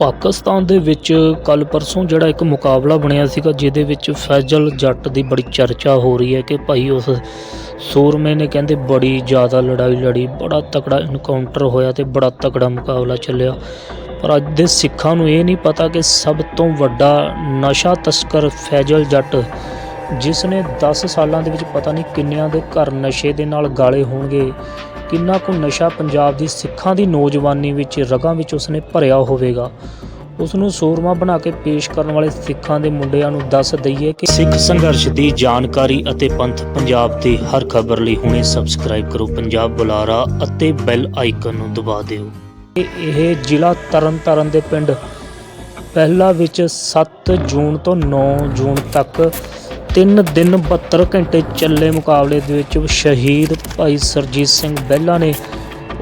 ਪਾਕਿਸਤਾਨ ਦੇ ਵਿੱਚ ਕੱਲ ਪਰਸੋਂ ਜਿਹੜਾ ਇੱਕ ਮੁਕਾਬਲਾ ਬਣਿਆ ਸੀਗਾ, ਜਿਹਦੇ ਵਿੱਚ ਫੈਜ਼ਲ ਜੱਟ ਦੀ ਬੜੀ ਚਰਚਾ ਹੋ ਰਹੀ ਹੈ ਕਿ ਭਾਈ ਉਸ ਸੂਰਮੇ ਨੇ ਕਹਿੰਦੇ ਬੜੀ ਜ਼ਿਆਦਾ ਲੜਾਈ ਲੜੀ, ਬੜਾ ਤਕੜਾ ਇਨਕਾਊਂਟਰ ਹੋਇਆ ਤੇ ਬੜਾ ਤਕੜਾ ਮੁਕਾਬਲਾ ਚੱਲਿਆ। ਪਰ ਅੱਜ ਦੇ ਸਿੱਖਾਂ ਨੂੰ ਇਹ ਨਹੀਂ ਪਤਾ ਕਿ ਸਭ ਤੋਂ ਵੱਡਾ ਨਸ਼ਾ ਤਸਕਰ ਫੈਜ਼ਲ ਜੱਟ, ਜਿਸ ਨੇ 10 ਸਾਲਾਂ ਦੇ ਵਿੱਚ ਪਤਾ ਨਹੀਂ ਕਿੰਨਿਆਂ ਦੇ ਘਰ ਨਸ਼ੇ ਦੇ ਨਾਲ ਗਾਲੇ ਹੋਣਗੇ ਕਿੰਨਾ ਕੁ ਨਸ਼ਾ ਪੰਜਾਬ ਦੀ ਸਿੱਖਾਂ ਦੀ ਨੌਜਵਾਨੀ ਵਿੱਚ ਰਗਾਂ ਵਿੱਚ ਉਸਨੇ ਭਰਿਆ ਹੋਵੇਗਾ। ਉਸ ਨੂੰ ਸੂਰਮਾ ਬਣਾ ਕੇ ਪੇਸ਼ ਕਰਨ ਵਾਲੇ ਸਿੱਖਾਂ ਦੇ ਮੁੰਡਿਆਂ ਨੂੰ ਦੱਸ ਦਈਏ ਕਿ ਸਿੱਖ ਸੰਘਰਸ਼ ਦੀ ਜਾਣਕਾਰੀ ਅਤੇ ਪੰਥ ਪੰਜਾਬ ਦੀ ਹਰ ਖਬਰ ਲਈ ਹੁਣੇ ਸਬਸਕ੍ਰਾਈਬ ਕਰੋ ਪੰਜਾਬ ਬੁਲਾਰਾ ਅਤੇ ਬੈਲ ਆਈਕਨ ਨੂੰ ਦਬਾ ਦਿਓ। ਇਹ- ਇਹ ਜ਼ਿਲ੍ਹਾ ਤਰਨਤਾਰਨ ਦੇ ਪਿੰਡ। ਪਹਿਲਾ ਵਿੱਚ 7 ਜੂਨ ਤੋਂ 9 ਜੂਨ ਤੱਕ ਤਿੰਨ ਦਿਨ 72 ਘੰਟੇ ਚੱਲੇ ਮੁਕਾਬਲੇ ਦੇ ਵਿੱਚ ਸ਼ਹੀਦ ਭਾਈ ਸਰਜੀਤ ਸਿੰਘ ਬਹਿਲਾ ਨੇ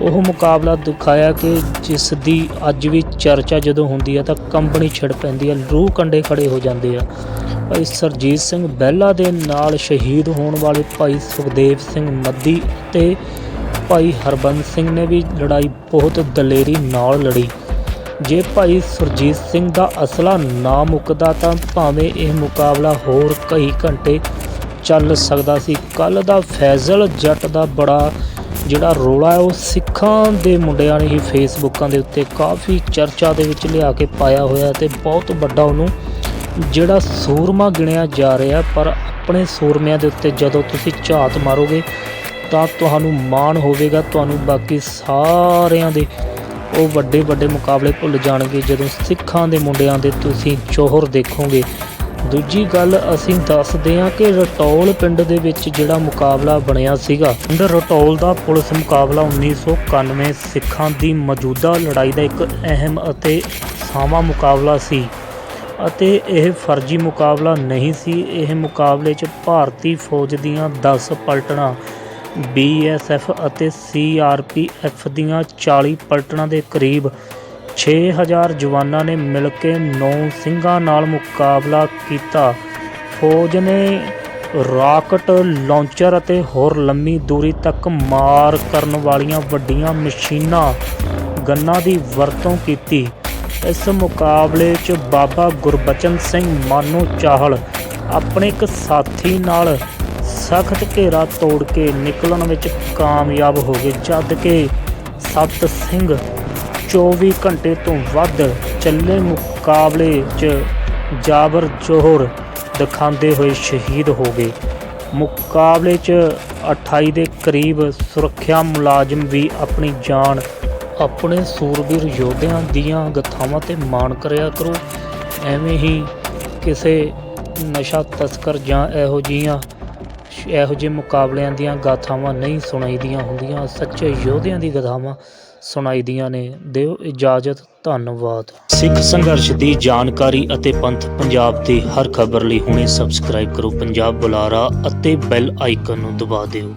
ਉਹ ਮੁਕਾਬਲਾ ਦਿਖਾਇਆ ਕਿ ਜਿਸ ਦੀ ਅੱਜ ਵੀ ਚਰਚਾ ਜਦੋਂ ਹੁੰਦੀ ਹੈ ਤਾਂ ਕੰਬਣੀ ਛਿੜ ਪੈਂਦੀ ਹੈ ਰੂਹ ਕੰਡੇ ਖੜੇ ਹੋ ਜਾਂਦੇ ਆ। ਭਾਈ ਸਰਜੀਤ ਸਿੰਘ ਬਹਿਲਾ ਦੇ ਨਾਲ ਸ਼ਹੀਦ ਹੋਣ ਵਾਲੇ ਭਾਈ ਸੁਖਦੇਵ ਸਿੰਘ ਮੱਦੀ ਤੇ ਭਾਈ ਹਰਬੰਸ ਸਿੰਘ ਨੇ ਵੀ ਲੜਾਈ ਬਹੁਤ ਦਲੇਰੀ ਨਾਲ ਲੜੀ। ਜੇ ਭਾਈ ਸੁਰਜੀਤ ਸਿੰਘ ਦਾ ਅਸਲਾ ਨਾ ਮੁੱਕਦਾ ਤਾਂ ਭਾਵੇਂ ਇਹ ਮੁਕਾਬਲਾ ਹੋਰ ਕਈ ਘੰਟੇ ਚੱਲ ਸਕਦਾ ਸੀ। ਕੱਲ ਦਾ ਫੈਜ਼ਲ ਜੱਟ ਦਾ ਬੜਾ ਜਿਹੜਾ ਰੋਲਾ ਹੈ, ਉਹ ਸਿੱਖਾਂ ਦੇ ਮੁੰਡਿਆਂ ਨੇ ਹੀ ਫੇਸਬੁੱਕਾਂ ਦੇ ਉੱਤੇ ਕਾਫੀ ਚਰਚਾ ਦੇ ਵਿੱਚ ਲਿਆ ਕੇ ਪਾਇਆ ਹੋਇਆ ਤੇ ਬਹੁਤ ਵੱਡਾ ਉਹਨੂੰ ਜਿਹੜਾ ਸੂਰਮਾ ਗਿਣਿਆ ਜਾ ਰਿਹਾ ਪਰ ਆਪਣੇ ਸੂਰਮਿਆਂ ਦੇ ਉੱਤੇ ਜਦੋਂ ਤੁਸੀਂ ਝਾਤ ਮਾਰੋਗੇ ਤਾਂ ਤੁਹਾਨੂੰ ਮਾਣ ਹੋਵੇਗਾ। ਤੁਹਾਨੂੰ ਬਾਕੀ ਸਾਰਿਆਂ ਦੇ ਉਹ ਵੱਡੇ ਵੱਡੇ ਮੁਕਾਬਲੇ ਭੁੱਲ ਜਾਣਗੇ ਜਦੋਂ ਸਿੱਖਾਂ ਦੇ ਮੁੰਡਿਆਂ ਦੇ ਤੁਸੀਂ ਜੋਹਰ ਦੇਖੋਗੇ। ਦੂਜੀ ਗੱਲ ਅਸੀਂ ਦੱਸਦੇ ਹਾਂ ਕਿ ਰਟੌਲ ਪਿੰਡ ਦੇ ਵਿੱਚ ਜਿਹੜਾ ਮੁਕਾਬਲਾ ਬਣਿਆ ਸੀਗਾ ਪਿੰਡ ਰਟੌਲ ਦਾ ਪੁਲਿਸ ਮੁਕਾਬਲਾ 1991 ਸਿੱਖਾਂ ਦੀ ਮੌਜੂਦਾ ਲੜਾਈ ਦਾ ਇੱਕ ਅਹਿਮ ਅਤੇ ਸਾਵਾਂ ਮੁਕਾਬਲਾ ਸੀ ਅਤੇ ਇਹ ਫਰਜ਼ੀ ਮੁਕਾਬਲਾ ਨਹੀਂ ਸੀ। ਇਹ ਮੁਕਾਬਲੇ 'ਚ ਭਾਰਤੀ ਫੌਜ ਦੀਆਂ 10 ਪਲਟਣਾ ਬੀਐਸਐਫ ਅਤੇ ਸੀਆਰਪੀਐਫ ਦੀਆਂ 40 ਪਲਟਣਾ ਦੇ ਕਰੀਬ 6000 ਜਵਾਨਾਂ ਨੇ ਮਿਲ ਕੇ ਨੌ ਸਿੰਘਾਂ ਨਾਲ ਮੁਕਾਬਲਾ ਕੀਤਾ। ਫੌਜ ਨੇ ਰਾਕਟ ਲਾਂਚਰ ਅਤੇ ਹੋਰ ਲੰਮੀ ਦੂਰੀ ਤੱਕ ਮਾਰ ਕਰਨ ਵਾਲੀਆਂ ਵੱਡੀਆਂ ਮਸ਼ੀਨਾਂ ਗੰਨਾਂ ਦੀ ਵਰਤੋਂ ਕੀਤੀ। ਇਸ ਮੁਕਾਬਲੇ 'ਚ ਬਾਬਾ ਗੁਰਬਚਨ ਸਿੰਘ ਮਾਨੋ ਚਾਹਲ ਆਪਣੇ ਇੱਕ ਸਾਥੀ ਨਾਲ ਸਖਤ ਘੇਰਾ ਤੋੜ ਕੇ ਨਿਕਲਣ ਵਿੱਚ ਕਾਮਯਾਬ ਹੋ ਗਏ, ਜਦ ਕਿ ਸਤ ਸਿੰਘ 24 ਘੰਟੇ ਤੋਂ ਵੱਧ ਚੱਲੇ ਮੁਕਾਬਲੇ 'ਚ ਜਾਬਰ ਜੋਹਰ ਦਿਖਾਉਂਦੇ ਹੋਏ ਸ਼ਹੀਦ ਹੋ ਗਏ। ਮੁਕਾਬਲੇ 'ਚ 28 ਦੇ ਕਰੀਬ ਸੁਰੱਖਿਆ ਮੁਲਾਜ਼ਮ ਵੀ ਆਪਣੀ ਜਾਨ ਆਪਣੇ ਸੂਰਬੀਰ ਯੋਧਿਆਂ ਦੀਆਂ ਗਥਾਵਾਂ ਤੇ ਮਾਣ ਕਰਿਆ ਕਰੋ। ਐਵੇਂ ਹੀ ਕਿਸੇ ਨਸ਼ਾ ਤਸਕਰ ਜਾਂ ਇਹੋ ਜਿਹੀਆਂ ਇਹੋ ਜਿਹੇ ਮੁਕਾਬਲਿਆਂ ਦੀਆਂ ਗਾਥਾਵਾਂ ਨਹੀਂ ਸੁਣਾਈਦੀਆਂ ਹੁੰਦੀਆਂ, ਸੱਚੇ ਯੋਧਿਆਂ ਦੀ ਗਾਥਾਵਾਂ ਸੁਣਾਈਦੀਆਂ ਨੇ। ਦਿਓ ਇਜਾਜ਼ਤ, ਧੰਨਵਾਦ। ਸਿੱਖ ਸੰਘਰਸ਼ ਦੀ ਜਾਣਕਾਰੀ ਅਤੇ ਪੰਥ ਪੰਜਾਬ ਦੀ ਹਰ ਖਬਰ ਲਈ ਹੁਣੇ ਸਬਸਕ੍ਰਾਈਬ ਕਰੋ। ਪੰਜਾਬ ਬੁਲਾਰਾ ਅਤੇ ਬੈਲ ਆਈਕਨ ਨੂੰ ਦਬਾ ਦਿਓ।